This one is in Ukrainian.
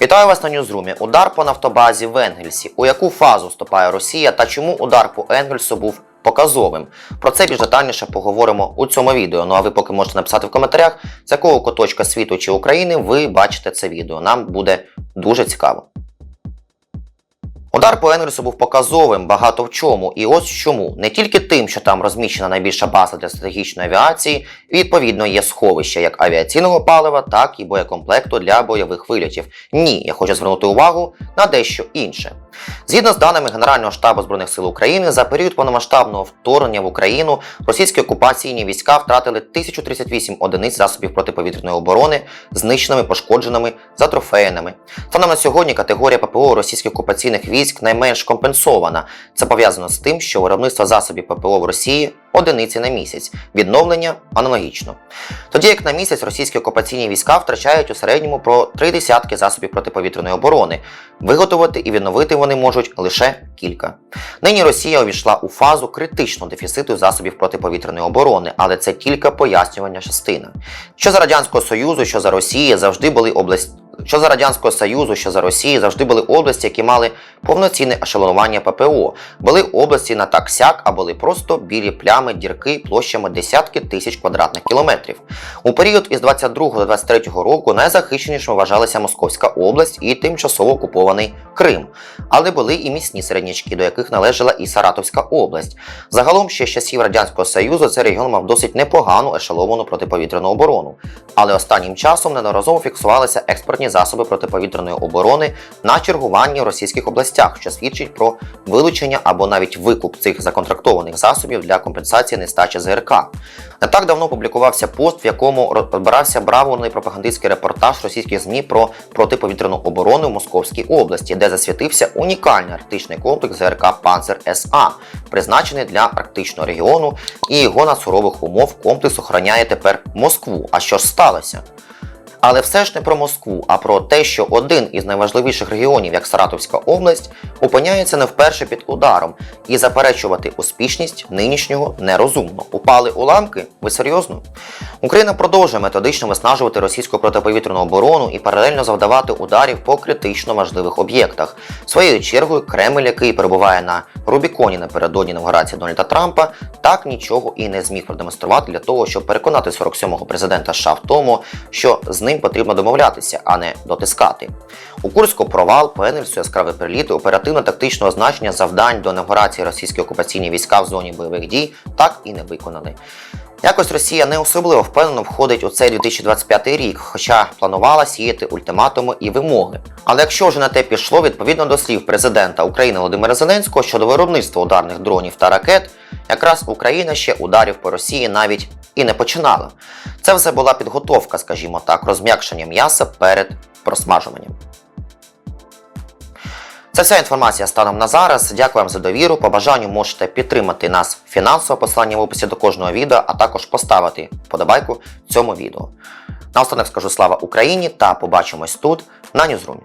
Вітаю вас на Ньюзрумі. Удар по нафтобазі в Енгельсі. У яку фазу вступає Росія та чому удар по Енгельсу був показовим? Про це більш детальніше поговоримо у цьому відео. Ну а ви поки можете написати в коментарях, з якого куточка світу чи України ви бачите це відео. Нам буде дуже цікаво. Удар по Енгельсу був показовим багато в чому, і ось чому. Не тільки тим, що там розміщена найбільша база для стратегічної авіації, відповідно є сховище як авіаційного палива, так і боєкомплекту для бойових вильотів. Ні, я хочу звернути увагу на дещо інше. Згідно з даними Генерального штабу Збройних сил України, за період повномасштабного вторгнення в Україну російські окупаційні війська втратили 1038 одиниць засобів протиповітряної оборони, знищеними, пошкодженими, за трофеями. Станом на сьогодні категорія ППО російських окупаційних військ найменш компенсована. Це пов'язано з тим, що виробництво засобів ППО в Росії одиниці на місяць, відновлення аналогічно. Тоді як на місяць російські окупаційні війська втрачають у середньому про три десятки засобів протиповітряної оборони. Виготовити і відновити вони можуть лише кілька. Нині Росія увійшла у фазу критичного дефіциту засобів протиповітряної оборони, але це тільки пояснювання частина. Що за радянського союзу, що за Росії завжди були області. Що за Радянського Союзу, що за Росії завжди були області, які мали повноцінне ешелонування ППО. Були області на так сяк, а були просто білі плями, дірки площами десятки тисяч квадратних кілометрів. У період із 22 до 23 року найзахищенішим вважалася Московська область і тимчасово окупований Крим. Але були і міцні середнячки, до яких належала і Саратовська область. Загалом ще з часів Радянського Союзу цей регіон мав досить непогану ешеловану протиповітряну оборону. Але останнім часом неодноразово фіксувалися експортні засоби протиповітряної оборони на чергуванні в російських областях, що свідчить про вилучення або навіть викуп цих законтрактованих засобів для компенсації нестачі ЗРК. Не так давно публікувався пост, в якому розбирався бравурний пропагандистський репортаж російських ЗМІ про протиповітряну оборону в Московській області, де засвітився унікальний арктичний комплекс ЗРК Панцер СА, призначений для арктичного регіону, і його на сурових умов комплекс охороняє тепер Москву. А що ж сталося? Але все ж не про Москву, а про те, що один із найважливіших регіонів, як Саратовська область, опиняється не вперше під ударом, і заперечувати успішність нинішнього нерозумно. Упали уламки? Ви серйозно? Україна продовжує методично виснажувати російську протиповітряну оборону і паралельно завдавати ударів по критично важливих об'єктах. Своєю чергою, Кремль, який перебуває на Рубіконі напередодні інавгурації Дональда Трампа, так нічого і не зміг продемонструвати для того, щоб переконати 47-го президента США в тому, що з ним потрібно домовлятися, а не дотискати. У Курську провал, по Енельсу яскраві приліти, оперативно-тактичного значення завдань до інавгурації російські окупаційні війська в зоні бойових дій так і не виконали. Якось Росія не особливо впевнено входить у цей 2025 рік, хоча планувала сіяти ультиматуми і вимоги. Але якщо вже на те пішло, відповідно до слів президента України Володимира Зеленського щодо виробництва ударних дронів та ракет, якраз Україна ще ударів по Росії навіть і не починала. Це все була підготовка, скажімо так, розм'якшення м'яса перед просмажуванням. Це вся інформація станом на зараз. Дякую вам за довіру. По бажанню можете підтримати нас фінансово, посилання в описі до кожного відео, а також поставити вподобайку цьому відео. Наостанок скажу слава Україні та побачимось тут на Ньюзрумі.